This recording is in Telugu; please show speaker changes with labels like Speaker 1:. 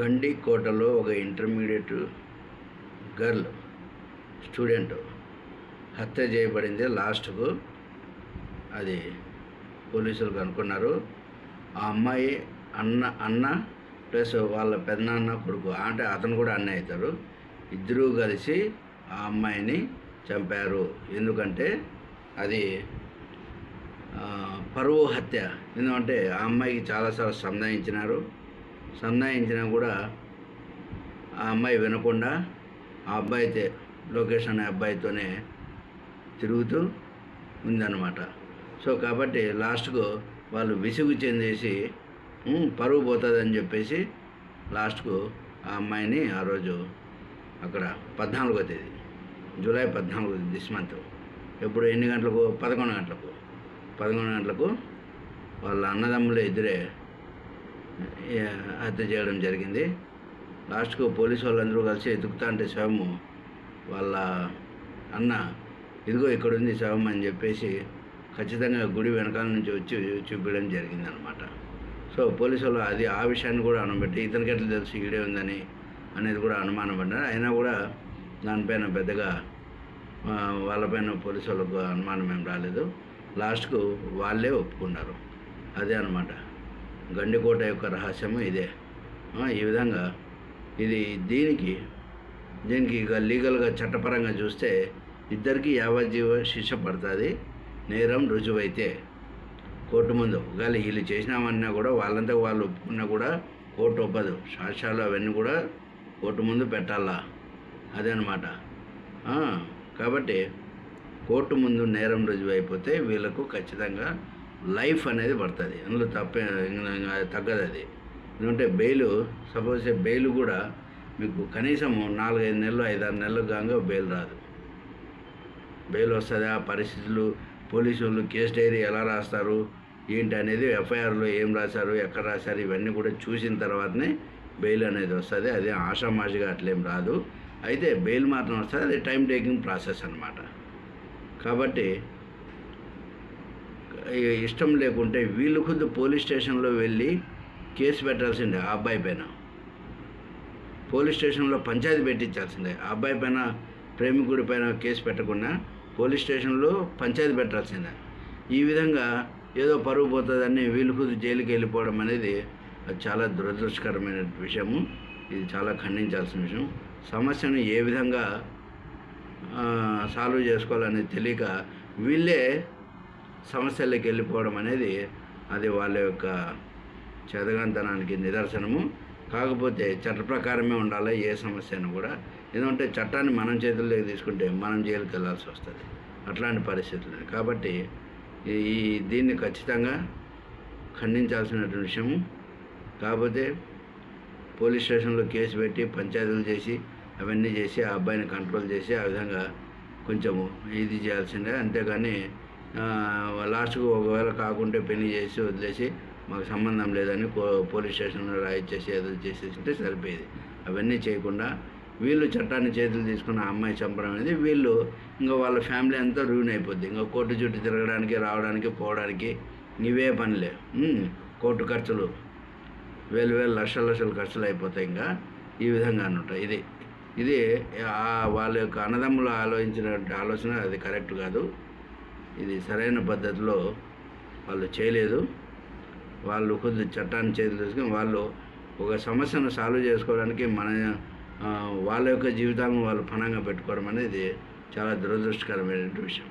Speaker 1: గండికోటలో ఒక ఇంటర్మీడియట్ గర్ల్ స్టూడెంట్ హత్య చేయబడింది. లాస్ట్కు అది పోలీసులు కనుక్కున్నారు. ఆ అమ్మాయి అన్న అన్న ప్లస్ వాళ్ళ పెద్దనాన్న కొడుకు అంటే అతను కూడా అన్న అవుతారు. ఇద్దరూ కలిసి ఆ అమ్మాయిని చంపారు. ఎందుకంటే అది పరువు హత్య. ఎందుకంటే ఆ అమ్మాయికి చాలాసార్లు సంధాయించినారు సంధాయించినా కూడా ఆ అమ్మాయి వినకుండా ఆ అబ్బాయితే లోకేష్ అనే అబ్బాయితోనే తిరుగుతూ ఉందన్నమాట. సో కాబట్టి లాస్ట్కు వాళ్ళు విసుగు చెందేసి పరువు పోతుందని చెప్పేసి లాస్ట్కు ఆ అమ్మాయిని ఆ రోజు అక్కడ పద్నాలుగో తేదీ జూలై పద్నాలుగో దిస్ మంత్ ఎప్పుడు ఎన్ని గంటలకు? పదకొండు గంటలకు. పదకొండు గంటలకు వాళ్ళ అన్నదమ్ములు ఎదురే హత్య చేయడం జరిగింది. లాస్ట్కు పోలీసు వాళ్ళందరూ కలిసి ఎతుకుతా అంటే శవము వాళ్ళ అన్న ఇదిగో ఇక్కడ ఉంది శవం అని చెప్పేసి ఖచ్చితంగా గుడి వెనకాల నుంచి వచ్చి చూపించడం జరిగిందనమాట. సో పోలీసు వాళ్ళు అది ఆ విషయాన్ని కూడా అనుబట్టి ఇతనికి ఎట్లా తెలుసు ఈడే ఉందని? అనేది కూడా అనుమానం పడ్డారు. అయినా కూడా దానిపైన పెద్దగా వాళ్ళపైన పోలీసు వాళ్ళకు అనుమానం ఏం రాలేదు. లాస్ట్కు వాళ్ళే ఒప్పుకున్నారు. అదే అనమాట గండికోట యొక్క రహస్యము ఇదే. ఈ విధంగా ఇది దీనికి దీనికి ఇక లీగల్గా చట్టపరంగా చూస్తే ఇద్దరికి యావజ్జీవ శిక్ష పడుతుంది. నేరం రుజువైతే కోర్టు ముందు ఒకవేళ వీళ్ళు చేసినామన్నా కూడా వాళ్ళంతా వాళ్ళు ఒప్పుకున్నా కూడా కోర్టు ఒప్పదు. సాక్ష్యాలు అవన్నీ కూడా కోర్టు ముందు పెట్టాలా? అదే కాబట్టి కోర్టు ముందు నేరం రుజువు అయిపోతే వీళ్ళకు ఖచ్చితంగా లైఫ్ అనేది పడుతుంది. అందులో తప్పే ఇంకా- ఇంకా తగ్గదు అది. ఎందుకంటే బెయిల్ సపోజ్ బెయిల్ కూడా మీకు కనీసం నాలుగైదు నెలలు ఐదారు నెలలు కాగా బెయిల్ రాదు. బెయిల్ వస్తుంది? ఆ పరిస్థితులు పోలీసు వాళ్ళు కేసు డైరీ ఎలా రాస్తారు? ఏంటి అనేది ఎఫ్ఐఆర్లో ఏం రాశారు? ఎక్కడ రాశారు? ఇవన్నీ కూడా చూసిన తర్వాతనే బెయిల్ అనేది వస్తుంది. అది ఆషామాషిగా అట్లేం రాదు. అయితే బెయిల్ మాత్రం వస్తుంది. అది టైం టేకింగ్ ప్రాసెస్ అనమాట కాబట్టి ఇష్టం లేకుంటే వీళ్ళు ఖుద్దు పోలీస్ స్టేషన్లో వెళ్ళి కేసు పెట్టాల్సిందే ఆ అబ్బాయి పైన. పోలీస్ స్టేషన్లో పంచాయతీ పెట్టించాల్సిందే. ఆ అబ్బాయి పైన ప్రేమికుడి పైన కేసు పెట్టకుండా పోలీస్ స్టేషన్లో పంచాయతీ పెట్టాల్సిందే. ఈ విధంగా ఏదో పరుగు పోతుందని వీళ్ళు ఖుద్దు జైలుకి వెళ్ళిపోవడం అనేది చాలా దురదృష్టకరమైన విషయము. ఇది చాలా ఖండించాల్సిన విషయం. సమస్యను ఏ విధంగా సాల్వ్ చేసుకోవాలనేది తెలియక వీళ్ళే సమస్యల్లోకి వెళ్ళిపోవడం అనేది అది వాళ్ళ యొక్క చదగంతనానికి నిదర్శనము. కాకపోతే చట్ట ప్రకారమే ఉండాలి ఏ సమస్యను కూడా. ఎందుకంటే చట్టాన్ని మనం చేతుల్లోకి తీసుకుంటే మనం జైలుకి వెళ్ళాల్సి వస్తుంది. అట్లాంటి పరిస్థితులు కాబట్టి ఈ దీన్ని ఖచ్చితంగా ఖండించాల్సినటువంటి విషయము. కాకపోతే పోలీస్ స్టేషన్లో కేసు పెట్టి పంచాయతీలు చేసి అవన్నీ చేసి ఆ అబ్బాయిని కంట్రోల్ చేసి ఆ విధంగా కొంచెము ఇది చేయాల్సిందే. అంతేగాని లాస్ట్కు ఒకవేళ కాకుంటే పెళ్ళి చేసి వదిలేసి మాకు సంబంధం లేదని పోలీస్ స్టేషన్లో రాయిచ్చేసి ఏదో చేసేస్తే సరిపోయేది. అవన్నీ చేయకుండా వీళ్ళు చట్టాన్ని చేతులు తీసుకున్న అమ్మాయి చంపడం అనేది వీళ్ళు ఇంకా వాళ్ళ ఫ్యామిలీ అంతా రూన్ అయిపోద్ది. ఇంకా కోర్టు చుట్టూ తిరగడానికి రావడానికి పోవడానికి ఇవే పనిలే. కోర్టు ఖర్చులు వేలు వేలు లక్షల లక్షల ఖర్చులు అయిపోతాయి ఇంకా. ఈ విధంగా ఉంటాయి. ఇది ఇది వాళ్ళ యొక్క అన్నదమ్ములు ఆలోచించిన ఆలోచన అది కరెక్ట్ కాదు. ఇది సరైన పద్ధతిలో వాళ్ళు చేయలేదు. వాళ్ళు కొద్ది చట్టాన్ని చేతులు తీసుకుని వాళ్ళు ఒక సమస్యను సాల్వ్ చేసుకోవడానికి మన వాళ్ళ యొక్క జీవితాలను వాళ్ళు పణంగా పెట్టుకోవడం అనేది చాలా దురదృష్టకరమైనటువంటి విషయం.